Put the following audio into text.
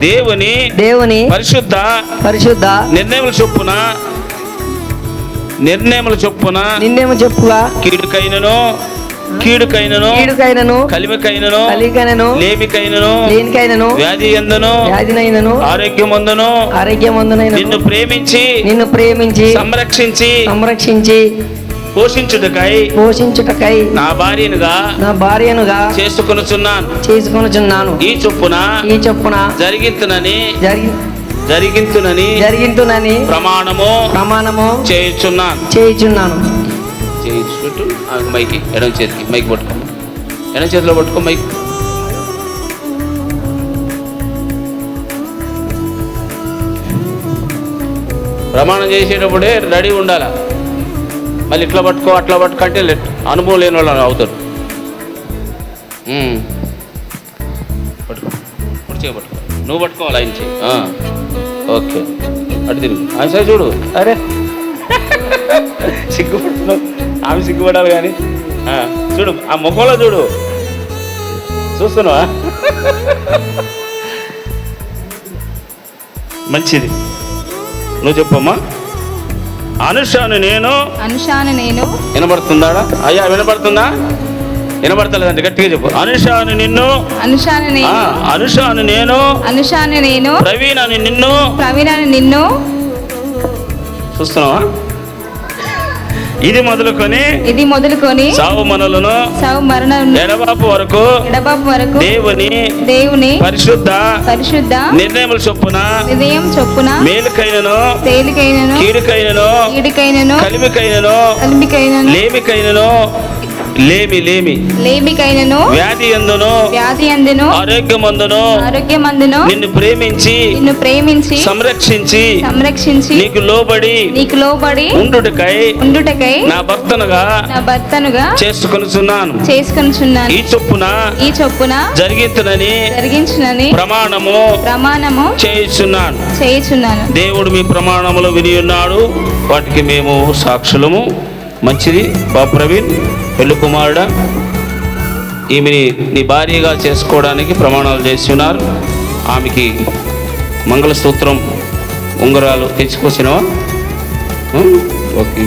దేవుని దేవుని పరిశుద్ధ పరిశుద్ధ నిర్ణయముల చొప్పున నిర్ణయముల చొప్పున నిన్నేమో చెప్పుగా కీడుకైనను కీడుకైనను కీడుకైనను కలిమికైనను కలికైనను లేమికైనను లేనికైనను వ్యాధి ఎందును వ్యాధినైనను ఆరోగ్యమందును ఆరోగ్యమందునైనను నిన్ను ప్రేమించి నిన్ను ప్రేమించి సంరక్షించి సంరక్షించి పోషించుటకై పోషించుటకై నా భార్యనుగా నా భార్యనుగా చేసుకొనుచున్నాను. చేసుకొనుచున్నాను. ఈ చొప్పున ఈ చొప్పున జరిగింతునని జరిగి జరిగింతునని జరిగింటునని ప్రమాణము ప్రమాణము చేయుచున్నాను. చేయుచున్నాను. చేయించుకుంటూ మైకి ఎడం చేతికి మైక్ పట్టుకో. ఎడం చేతిలో పట్టుకో మైక్. ప్రమాణం చేసేటప్పుడే రెడీ ఉండాల? మళ్ళీ ఇట్లా పట్టుకో అట్లా పట్టుకో అంటే అనుభవం లేని వాళ్ళు అవుతారు. పట్టుకో. ఇప్పుడు పట్టుకో. నువ్వు పట్టుకోవాలి ఆయన చేయి ఓకే. అటు తిరుగు. ఆయన సరే చూడు. అరే. సిగ్గుపడుతున్నావు. ఆమె సిగ్గుపడాలి కానీ. చూడు ఆ ముఖంలో చూడు. చూస్తున్నావా? మంచిది. నువ్వు చెప్పమ్మా. అనుషాను నేను. అనుషాను నేను. వినబడుతుందా అయ్యా వినబడుతుందా? వినబడతలేదండి గట్టిగా చెప్పు. అనుషాను నిన్ను. అనుషాను నేను. అనుషాను నేను. అనుషాను నేను. ప్రవీణాను నిన్ను. ప్రవీణను నిన్ను. చూస్తున్నావా? ఇది మొదలుకొని ఇది మొదలుకొని సావు మనలను సౌ మరణం ఎడబాపు వరకు ఎడబాబు వరకు దేవుని దేవుని పరిశుద్ధ పరిశుద్ధ నిర్ణయముల చొప్పున హృదయం చొప్పున మేలుకైనను తేలికైనను కీడుకైనను కీడికైనను కలిమికైనను కలిమికైనను లేమికైనను లేమి లేమి. లేమికైనను వ్యాధి ఎందును? వ్యాధి అందును ఆరోగ్యమందును. ఆరోగ్యమందును. నిన్ను ప్రేమించి నిన్ను ప్రేమించి సంరక్షించి సంరక్షించి నీకు లోబడి నీకు లోబడి ఉండుటకై ఉండుటకై నా భర్తనుగా నా భర్తనుగా చేసుకొనుచున్నాను. చేసుకొనుచున్నాను. ఈ చొప్పున ఈ చొప్పున జరిగింతునని జరిగించునని ప్రమాణము ప్రమాణము చేయుచున్నాను. చేయుచున్నాను. దేవుడు మీ ప్రమాణములు విని ఉన్నాడు. వాటికి మేము సాక్షులము. మంచిది. బా ప్రవీణ్ పెళ్ళి కుమారుడ. ఈమెని నీ భార్యగా చేసుకోవడానికి ప్రమాణాలు చేసి ఉన్నారు ఆమెకి మంగళసూత్రం ఉంగరాలు తెచ్చుకొచ్చినవా ఓకే.